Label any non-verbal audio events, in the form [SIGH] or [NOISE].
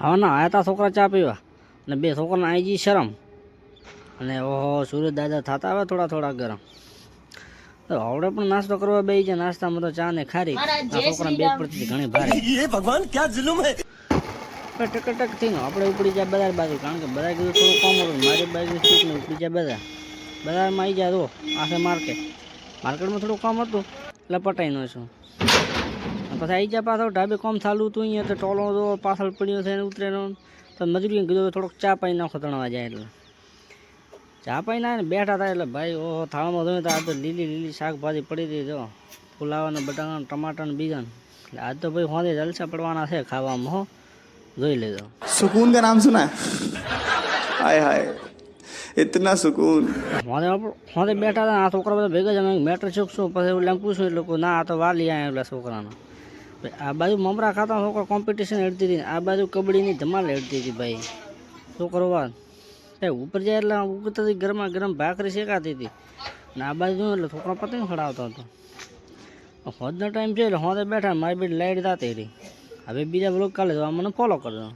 હવે ના આવ્યા હતા છોકરા ચા પીવા. અને બે છોકરાને આવી ગઈ શરમ. અને ઓહો સૂર્ય દાદા થતા આવે થોડા થોડા ગરમ. આવડે પણ નાસ્તો કરવા બે છે નાસ્તામાં તો ચા ને ખારી છોકરા બે પડતી ઘણી ભારે. [LAUGHS] ભગવાન ક્યાં જુલુમ હે? ટક ટક થઈને આપણે ઉપડી જાય બધા બાજુ. કારણ કે બધા કીધું થોડું કામ હતું. મારી બાજુ સ્ટીક ને ઉપડી જાય બધા બજારમાં આવી જાય તો આખે માર્કેટ માર્કેટમાં થોડું કામ હતું. એટલે પટાઈ નો છું પછી આવી જાય પાછળ ઢાબે કોમ ચાલુ હતું અહીંયા તો ટોલો તો પાછળ પડ્યો છે ને ઉતરેલો તો મજૂરી કીધું કે થોડોક ચા પાઈ નાખો તણવા જાય એટલે ચા પાઈ ના બેઠા થાય એટલે ભાઈ ઓહો થાળમાં જોયું તો આ તો લીલી લીલી શાકભાજી પડી હતી જો ફુલાવા ને બટાકા ટમાટર ને બીજા એટલે આજ તો ભાઈ હોંદે જલસા પડવાના છે ખાવામાં હો જોઈ લેજો सुकून का नाम सुना है हाय हाय इतना सुकून હોંદે હોંદે બેઠા હતા આ છોકરા બધા ભેગા જ અમે મેટર શીખશું પછી એવું પૂછ્યું એટલે કોઈ ના આ તો વાલી આયા એટલે છોકરાના ભાઈ આ બાજુ મમરા ખાતા છોકરા કોમ્પિટિશન હેડતી હતી આ બાજુ કબડ્ડીની ધમાલ હેડતી હતી ભાઈ. છોકરો વાત ભાઈ ઉપર જાય એટલે ઉગતાથી ગરમા ગરમ ભાખરી શેકાતી હતી. અને આ બાજુ એટલે છોકરો પતંગ ખડાવતો હતો. હોદનો ટાઈમ છે એટલે હોદે બેઠા મારી બેટ લાઈટ દાતી હતી. હવે બીજા બ્લોગ કાલે તો મને ફોલો કરજો.